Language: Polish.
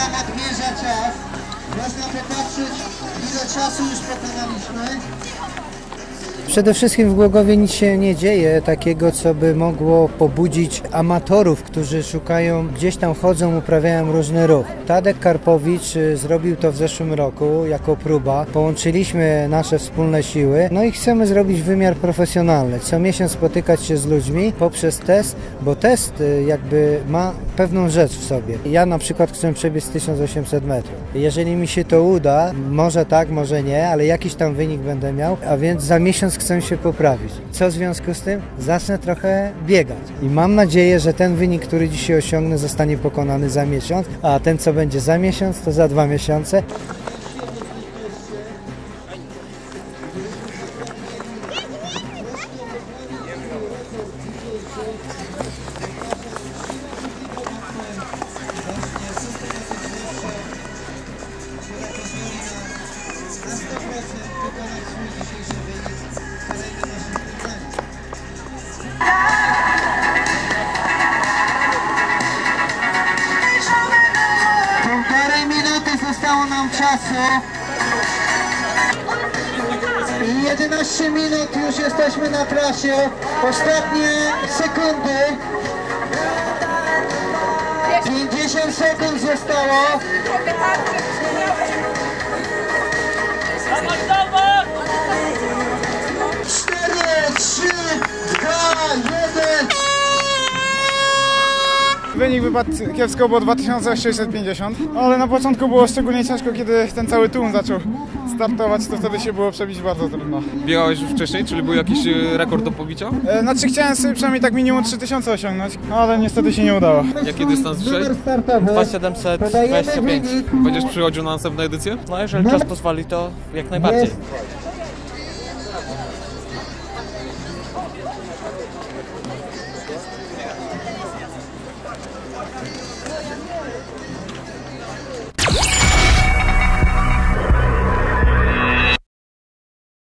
nam odmierza czas. Można popatrzeć, ile czasu już pokonaliśmy. Przede wszystkim w Głogowie nic się nie dzieje takiego, co by mogło pobudzić amatorów, którzy szukają, gdzieś tam chodzą, uprawiają różny ruch. Tadek Karpowicz y, zrobił to w zeszłym roku jako próba. Połączyliśmy nasze wspólne siły, no i chcemy zrobić wymiar profesjonalny. Co miesiąc spotykać się z ludźmi poprzez test, bo test y, jakby ma pewną rzecz w sobie. Ja na przykład chcę przebiec 1800 metrów. Jeżeli mi się to uda, może tak, może nie, ale jakiś tam wynik będę miał, a więc za miesiąc chcę się poprawić. Co w związku z tym? Zacznę trochę biegać. I mam nadzieję, że ten wynik, który dzisiaj osiągnę, zostanie pokonany za miesiąc, a ten, co będzie za miesiąc, to za dwa miesiące. Zostało nam czasu. I 11 minut już jesteśmy na trasie. Ostatnie sekundy. 50 sekund zostało. Wynik wypadł kiepsko, było 2650, ale na początku było szczególnie ciężko, kiedy ten cały tłum zaczął startować, to wtedy się było przebić bardzo trudno. Biegałeś już wcześniej, czyli był jakiś e, rekord do pobicia? E, znaczy chciałem sobie przynajmniej tak minimum 3000 osiągnąć, no ale niestety się nie udało. Jaki dystans dzisiaj? 2725. Będziesz przychodził na następną edycję? No jeżeli czas pozwoli, to jak najbardziej.